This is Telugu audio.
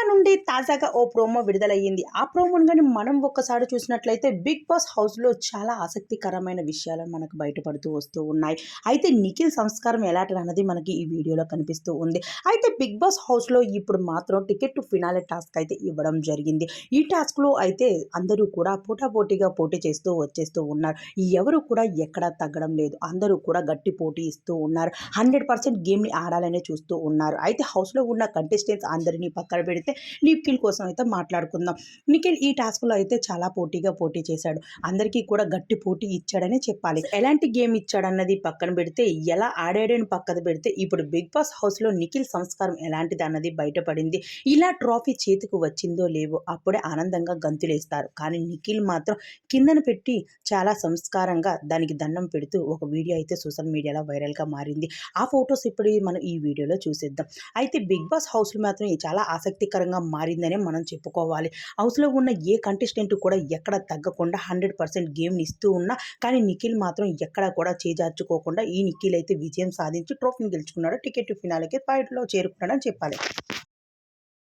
సినిమా నుండి తాజాగా ఓ ప్రోమో విడుదలయ్యింది. ఆ ప్రోమోను కానీ మనం ఒక్కసారి చూసినట్లయితే బిగ్ బాస్ హౌస్లో చాలా ఆసక్తికరమైన విషయాలు మనకు బయటపడుతూ వస్తూ ఉన్నాయి. అయితే నిఖిల్ సంస్కారం ఎలాంటి అన్నది మనకి ఈ వీడియోలో కనిపిస్తూ ఉంది. అయితే బిగ్ బాస్ హౌస్లో ఇప్పుడు మాత్రం టికెట్ టు ఫినాలే టాస్క్ అయితే ఇవ్వడం జరిగింది. ఈ టాస్క్లో అయితే అందరూ కూడా పోటాపోటీగా పోటీ చేస్తూ వచ్చేస్తూ ఉన్నారు. ఎవరు కూడా ఎక్కడా తగ్గడం లేదు. అందరూ కూడా గట్టి పోటీ ఇస్తూ ఉన్నారు. హండ్రెడ్ పర్సెంట్ గేమ్ని ఆడాలనే చూస్తూ ఉన్నారు. అయితే హౌస్లో ఉన్న కంటెస్టెంట్స్ అందరినీ పక్కన పెడితే నిఖిల్ కోసం అయితే మాట్లాడుకుందాం. నిఖిల్ ఈ టాస్క్లో అయితే చాలా పోటీగా పోటీ చేశాడు. అందరికీ కూడా గట్టి పోటీ ఇచ్చాడనే చెప్పాలి. ఎలాంటి గేమ్ ఇచ్చాడన్నది పక్కన పెడితే ఎలా ఆడాడని పక్కన పెడితే ఇప్పుడు బిగ్ బాస్ హౌస్లో నిఖిల్ సంస్కారం ఎలాంటిది అన్నది బయటపడింది. ఇలా ట్రోఫీ చేతికి వచ్చిందో లేవో అప్పుడే ఆనందంగా గంతులేస్తారు. కానీ నిఖిల్ మాత్రం కిందన పెట్టి చాలా సంస్కారంగా దానికి దండం పెడుతూ ఒక వీడియో అయితే సోషల్ మీడియాలో వైరల్గా మారింది. ఆ ఫొటోస్ ఇప్పుడు మనం ఈ వీడియోలో చూసేద్దాం. అయితే బిగ్ బాస్ హౌస్లో మాత్రం చాలా ఆసక్తికరంగా ఆసక్తికరంగా మారిందనే మనం చెప్పుకోవాలి. హౌస్లో ఉన్న ఏ కంటెస్టెంట్ కూడా ఎక్కడ తగ్గకుండా హండ్రెడ్ పర్సెంట్ గేమ్ని ఇస్తూ ఉన్నా కానీ నిఖిల్ మాత్రం ఎక్కడ కూడా చేజార్చుకోకుండా ఈ నిఖిల్ అయితే విజయం సాధించి ట్రోఫీని గెలుచుకున్నాడు. టికెట్ ఫినాలకి ఫైట్లో చేరుకున్నాడని చెప్పాలి.